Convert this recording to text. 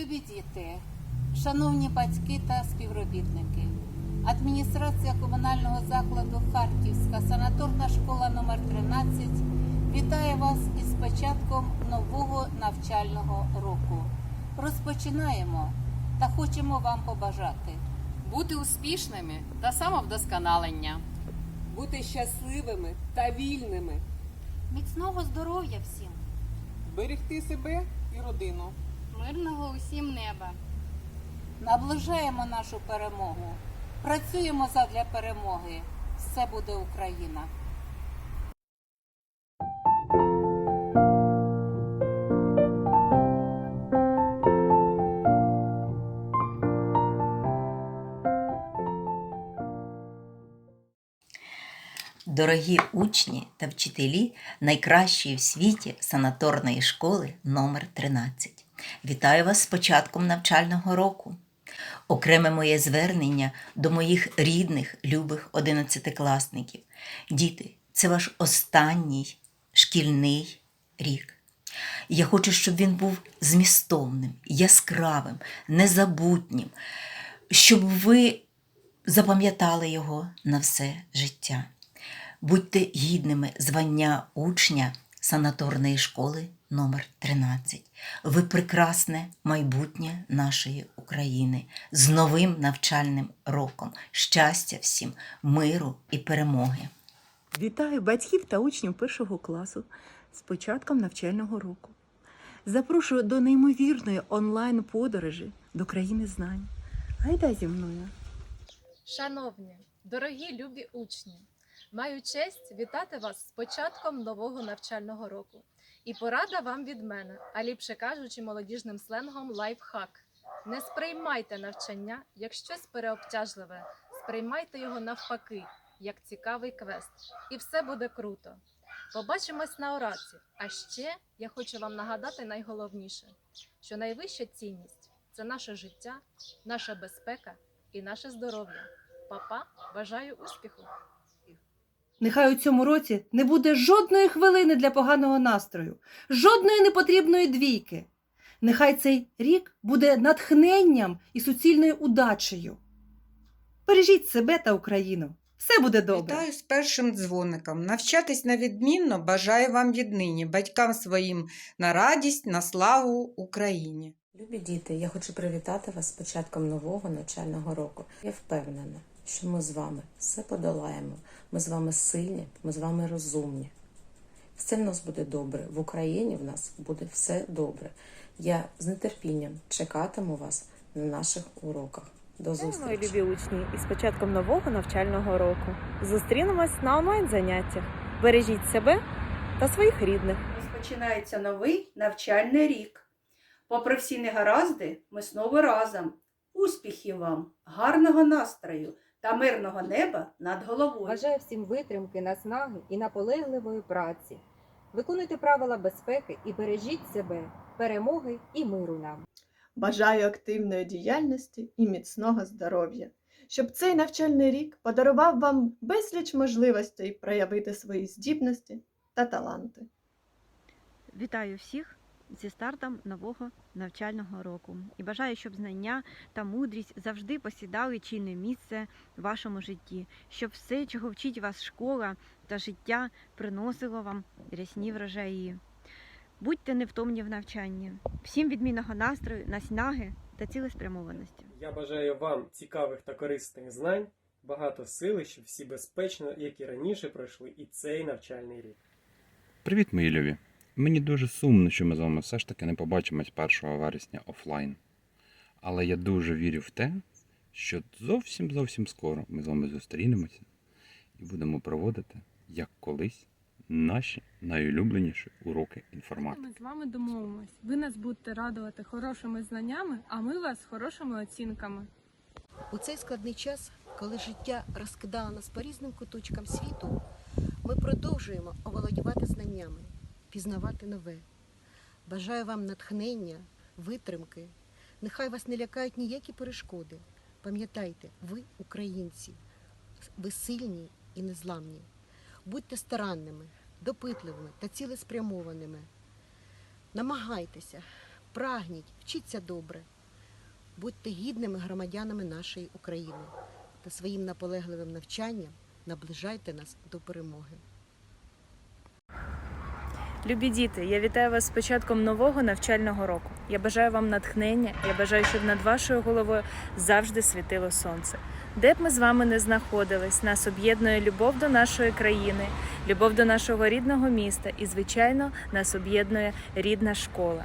діти, шановні батьки та співробітники, адміністрація комунального закладу Харківська санаторна школа номер 13 вітає вас із початком нового навчального року. Розпочинаємо та хочемо вам побажати бути успішними та самовдосконалення. бути щасливими та вільними, Міцного здоров'я всім, берегти себе і родину. Мирного усім неба. наближаємо нашу перемогу. Працюємо задля перемоги. Все буде Україна. Дорогі учні та вчителі найкращої в світі санаторної школи номер 13 Вітаю вас з початком навчального року. Окреме моє звернення до моїх рідних, любих одинадцятикласників. Діти, це ваш останній шкільний рік. Я хочу, щоб він був змістовним, яскравим, незабутнім, щоб ви запам'ятали його на все життя. Будьте гідними звання учня санаторної школи номер 13 Ви прекрасне майбутнє нашої України з новим навчальним роком. Щастя всім, миру і перемоги. Вітаю батьків та учнів першого класу з початком навчального року. Запрошую до неймовірної онлайн-подорожі до країни знань. Гайда зі мною. Шановні, дорогі любі учні, маю честь вітати вас з початком нового навчального року. І порада вам від мене, а ліпше кажучи, молодіжним сленгом лайфхак. Не сприймайте навчання як щось переобтяжливе, сприймайте його навпаки, як цікавий квест, і все буде круто. Побачимось на ураці. А ще я хочу вам нагадати найголовніше, що найвища цінність це наше життя, наша безпека і наше здоров'я. Папа, бажаю успіху! Нехай у цьому році не буде жодної хвилини для поганого настрою, жодної непотрібної двійки. Нехай цей рік буде натхненням і суцільною удачею. Бережіть себе та Україну. Все буде добре. Вітаю з першим дзвоником. Навчатись на відмінно бажаю вам віднині, батькам своїм на радість, на славу Україні. Любі діти, я хочу привітати вас з початком нового навчального року. Я впевнена, що ми з вами все подолаємо. Ми з вами сильні, ми з вами розумні. Все в нас буде добре. В Україні в нас буде все добре. Я з нетерпінням чекатиму вас на наших уроках. До Мої зустрічі! любі учні, із початком нового навчального року. Зустрінемось на онлайн заняттях. Бережіть себе та своїх рідних. Розпочинається новий навчальний рік. Попри всі негаразди, ми знову разом. Успіхів вам, гарного настрою та мирного неба над головою. Бажаю всім витримки, наснаги і наполегливої праці. Виконуйте правила безпеки і бережіть себе, перемоги і миру нам. Бажаю активної діяльності і міцного здоров'я, щоб цей навчальний рік подарував вам безліч можливостей проявити свої здібності та таланти. Вітаю всіх зі стартом нового навчального року і бажаю, щоб знання та мудрість завжди посідали чільне місце в вашому житті, щоб все, чого вчить вас школа та життя, приносило вам рясні врожаї. Будьте невтомні в навчанні, всім відмінного настрою, наснаги та цілеспрямованості. Я бажаю вам цікавих та корисних знань, багато сили, щоб всі безпечно, як і раніше, пройшли і цей навчальний рік. Привіт, мої любі! Мені дуже сумно, що ми з вами все ж таки не побачимось 1 вересня офлайн. Але я дуже вірю в те, що зовсім зовсім скоро ми з вами зустрінемося і будемо проводити, як колись, наші найулюбленіші уроки інформатики. Ми з вами домовимось. Ви нас будете радувати хорошими знаннями, а ми вас хорошими оцінками. У цей складний час, коли життя розкидало нас по різним куточкам світу, ми продовжуємо оволодівати знаннями, пізнавати нове. Бажаю вам натхнення, витримки. Нехай вас не лякають ніякі перешкоди. Пам'ятайте, ви українці, ви сильні і незламні. Будьте старанними, допитливими та цілеспрямованими. Намагайтеся, прагніть, вчіться добре, будьте гідними громадянами нашої України та своїм наполегливим навчанням наближайте нас до перемоги. Любі діти, я вітаю вас з початком нового навчального року. Я бажаю вам натхнення. Я бажаю, щоб над вашою головою завжди світило сонце. Де б ми з вами не знаходились, нас об'єднує любов до нашої країни, любов до нашого рідного міста і, звичайно, нас об'єднує рідна школа.